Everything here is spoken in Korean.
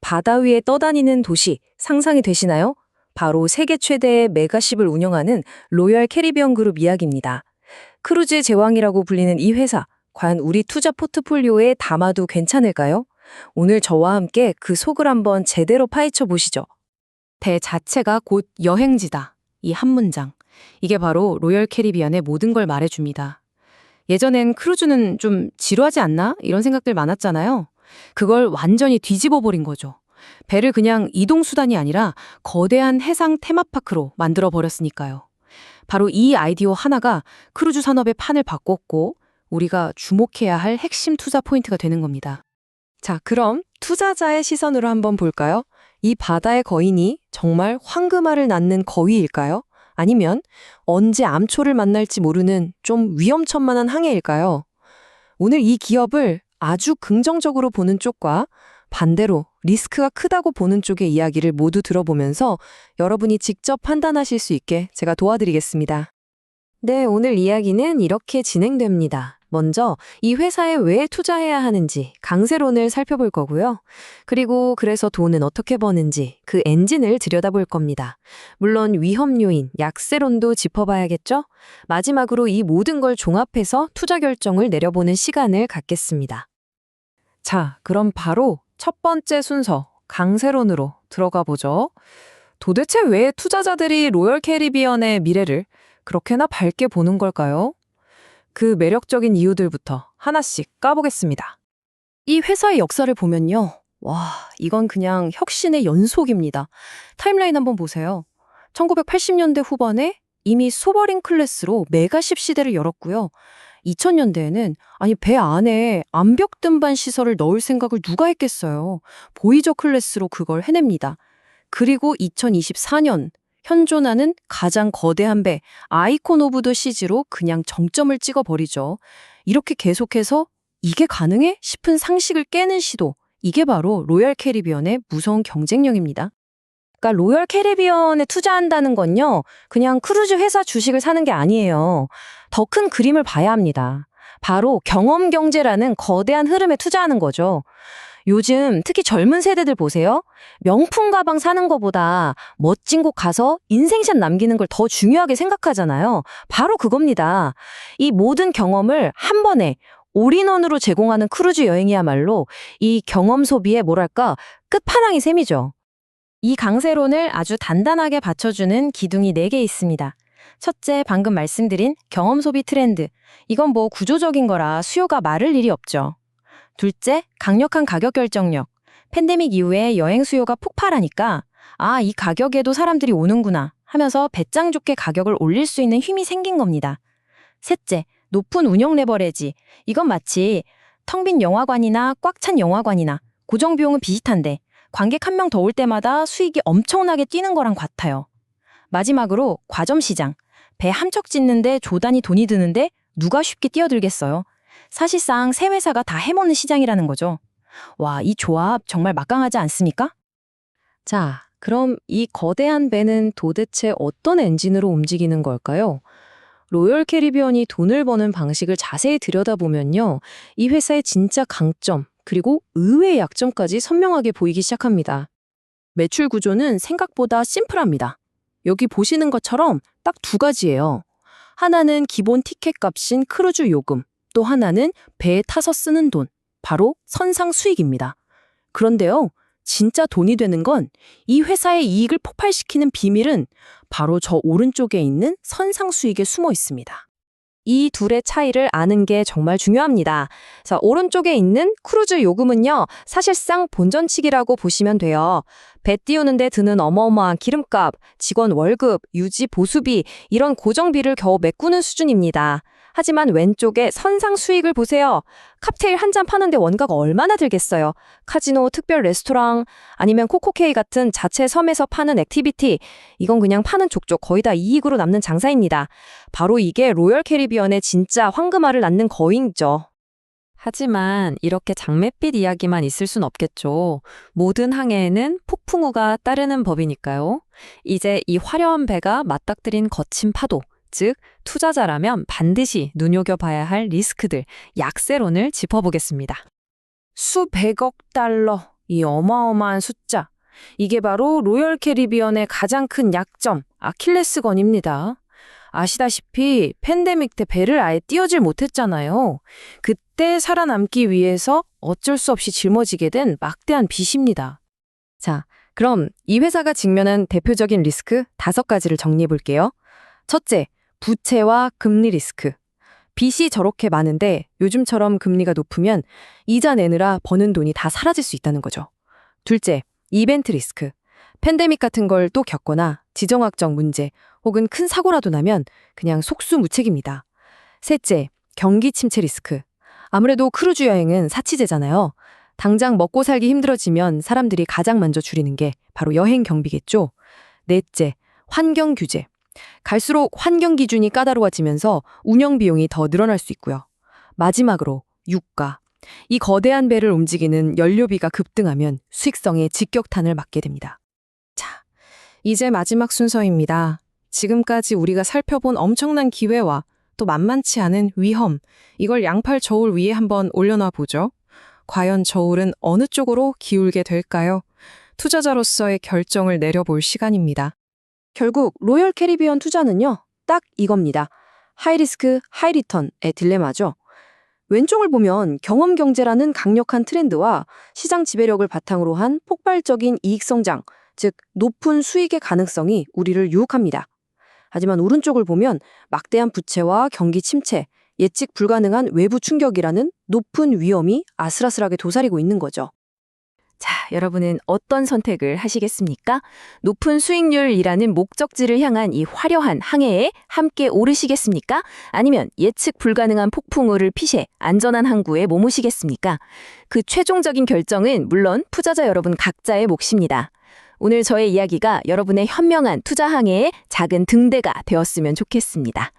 바다 위에 떠다니는 도시 상상이 되시나요? 바로 세계 최대의 메가십을 운영하는 로열 캐리비언 그룹 이야기입니다. 크루즈의 제왕이라고 불리는 이 회사, 과연 우리 투자 포트폴리오에 담아도 괜찮을까요? 오늘 저와 함께 그 속을 한번 제대로 파헤쳐 보시죠. 배 자체가 곧 여행지다. 이 한 문장. 이게 바로 로열 캐리비안의 모든 걸 말해줍니다. 예전엔 크루즈는 좀 지루하지 않나? 이런 생각들 많았잖아요. 그걸 완전히 뒤집어 버린 거죠. 배를 그냥 이동수단이 아니라 거대한 해상 테마파크로 만들어 버렸으니까요. 바로 이 아이디어 하나가 크루즈 산업의 판을 바꿨고 우리가 주목해야 할 핵심 투자 포인트가 되는 겁니다. 자, 그럼 투자자의 시선으로 한번 볼까요? 이 바다의 거인이 정말 황금알을 낳는 거위일까요? 아니면 언제 암초를 만날지 모르는 좀 위험천만한 항해일까요? 오늘 이 기업을 아주 긍정적으로 보는 쪽과 반대로 리스크가 크다고 보는 쪽의 이야기를 모두 들어보면서 여러분이 직접 판단하실 수 있게 제가 도와드리겠습니다. 네, 오늘 이야기는 이렇게 진행됩니다. 먼저 이 회사에 왜 투자해야 하는지 강세론을 살펴볼 거고요. 그리고 그래서 돈은 어떻게 버는지 그 엔진을 들여다볼 겁니다. 물론 위험 요인, 약세론도 짚어봐야겠죠? 마지막으로 이 모든 걸 종합해서 투자 결정을 내려보는 시간을 갖겠습니다. 자, 그럼 바로 첫 번째 순서, 강세론으로 들어가 보죠. 도대체 왜 투자자들이 로열 캐리비언의 미래를 그렇게나 밝게 보는 걸까요? 그 매력적인 이유들부터 하나씩 까보겠습니다. 이 회사의 역사를 보면요. 와, 이건 그냥 혁신의 연속입니다. 타임라인 한번 보세요. 1980년대 후반에 이미 소버린 클래스로 메가십 시대를 열었고요. 2000년대에는 아니 배 안에 암벽 등반 시설을 넣을 생각을 누가 했겠어요. 보이저 클래스로 그걸 해냅니다. 그리고 2024년 현존하는 가장 거대한 배 아이콘 오브 더 시즈로 그냥 정점을 찍어버리죠. 이렇게 계속해서 이게 가능해? 싶은 상식을 깨는 시도. 이게 바로 로열 캐리비언의 무서운 경쟁력입니다. 그러니까 로열 캐리비언에 투자한다는 건요. 그냥 크루즈 회사 주식을 사는 게 아니에요. 더 큰 그림을 봐야 합니다. 바로 경험 경제라는 거대한 흐름에 투자하는 거죠. 요즘 특히 젊은 세대들 보세요. 명품 가방 사는 것보다 멋진 곳 가서 인생샷 남기는 걸 더 중요하게 생각하잖아요. 바로 그겁니다. 이 모든 경험을 한 번에 올인원으로 제공하는 크루즈 여행이야말로 이 경험 소비의 뭐랄까 끝판왕이 셈이죠. 이 강세론을 아주 단단하게 받쳐주는 기둥이 4개 있습니다. 첫째, 방금 말씀드린 경험 소비 트렌드. 이건 뭐 구조적인 거라 수요가 마를 일이 없죠. 둘째, 강력한 가격 결정력. 팬데믹 이후에 여행 수요가 폭발하니까 아, 이 가격에도 사람들이 오는구나 하면서 배짱 좋게 가격을 올릴 수 있는 힘이 생긴 겁니다. 셋째, 높은 운영 레버레지. 이건 마치 텅 빈 영화관이나 꽉 찬 영화관이나 고정 비용은 비슷한데 관객 한 명 더 올 때마다 수익이 엄청나게 뛰는 거랑 같아요. 마지막으로 과점 시장. 배 함척 짓는데 조단이 돈이 드는데 누가 쉽게 뛰어들겠어요. 사실상 새 회사가 다 해먹는 시장이라는 거죠. 와, 이 조합 정말 막강하지 않습니까? 자, 그럼 이 거대한 배는 도대체 어떤 엔진으로 움직이는 걸까요? 로열 캐리비언이 돈을 버는 방식을 자세히 들여다보면요. 이 회사의 진짜 강점, 그리고 의외의 약점까지 선명하게 보이기 시작합니다. 매출 구조는 생각보다 심플합니다. 여기 보시는 것처럼 딱 두 가지예요. 하나는 기본 티켓 값인 크루즈 요금, 또 하나는 배에 타서 쓰는 돈, 바로 선상 수익입니다. 그런데요, 진짜 돈이 되는 건 이 회사의 이익을 폭발시키는 비밀은 바로 저 오른쪽에 있는 선상 수익에 숨어 있습니다. 이 둘의 차이를 아는 게 정말 중요합니다. 자, 오른쪽에 있는 크루즈 요금은요, 사실상 본전치기라고 보시면 돼요. 배 띄우는데 드는 어마어마한 기름값, 직원 월급, 유지 보수비, 이런 고정비를 겨우 메꾸는 수준입니다. 하지만 왼쪽에 선상 수익을 보세요. 칵테일 한 잔 파는데 원가가 얼마나 들겠어요. 카지노, 특별 레스토랑, 아니면 코코케이 같은 자체 섬에서 파는 액티비티. 이건 그냥 파는 족족 거의 다 이익으로 남는 장사입니다. 바로 이게 로열 캐리비언의 진짜 황금알을 낳는 거인이죠. 하지만 이렇게 장밋빛 이야기만 있을 순 없겠죠. 모든 항해에는 폭풍우가 따르는 법이니까요. 이제 이 화려한 배가 맞닥뜨린 거친 파도, 즉 투자자라면 반드시 눈여겨봐야 할 리스크들, 약세론을 짚어보겠습니다. 수백억 달러, 이 어마어마한 숫자. 이게 바로 로열 캐리비언의 가장 큰 약점, 아킬레스건입니다. 아시다시피 팬데믹 때 배를 아예 띄우질 못했잖아요. 그때 살아남기 위해서 어쩔 수 없이 짊어지게 된 막대한 빚입니다. 자, 그럼 이 회사가 직면한 대표적인 리스크 다섯 가지를 정리해 볼게요. 첫째, 부채와 금리 리스크. 빚이 저렇게 많은데 요즘처럼 금리가 높으면 이자 내느라 버는 돈이 다 사라질 수 있다는 거죠. 둘째, 이벤트 리스크. 팬데믹 같은 걸 또 겪거나 지정학적 문제 혹은 큰 사고라도 나면 그냥 속수무책입니다. 셋째, 경기 침체 리스크. 아무래도 크루즈 여행은 사치제잖아요. 당장 먹고 살기 힘들어지면 사람들이 가장 먼저 줄이는 게 바로 여행 경비겠죠. 넷째, 환경 규제. 갈수록 환경 기준이 까다로워지면서 운영 비용이 더 늘어날 수 있고요. 마지막으로 유가. 이 거대한 배를 움직이는 연료비가 급등하면 수익성에 직격탄을 맞게 됩니다. 자, 이제 마지막 순서입니다. 지금까지 우리가 살펴본 엄청난 기회와 또 만만치 않은 위험, 이걸 양팔 저울 위에 한번 올려놔 보죠. 과연 저울은 어느 쪽으로 기울게 될까요? 투자자로서의 결정을 내려볼 시간입니다. 결국 로열 캐리비언 투자는요. 딱 이겁니다. 하이리스크, 하이리턴의 딜레마죠. 왼쪽을 보면 경험 경제라는 강력한 트렌드와 시장 지배력을 바탕으로 한 폭발적인 이익 성장, 즉 높은 수익의 가능성이 우리를 유혹합니다. 하지만 오른쪽을 보면 막대한 부채와 경기 침체, 예측 불가능한 외부 충격이라는 높은 위험이 아슬아슬하게 도사리고 있는 거죠. 자, 여러분은 어떤 선택을 하시겠습니까? 높은 수익률이라는 목적지를 향한 이 화려한 항해에 함께 오르시겠습니까? 아니면 예측 불가능한 폭풍우를 피해 안전한 항구에 머무시겠습니까? 그 최종적인 결정은 물론 투자자 여러분 각자의 몫입니다. 오늘 저의 이야기가 여러분의 현명한 투자 항해의 작은 등대가 되었으면 좋겠습니다.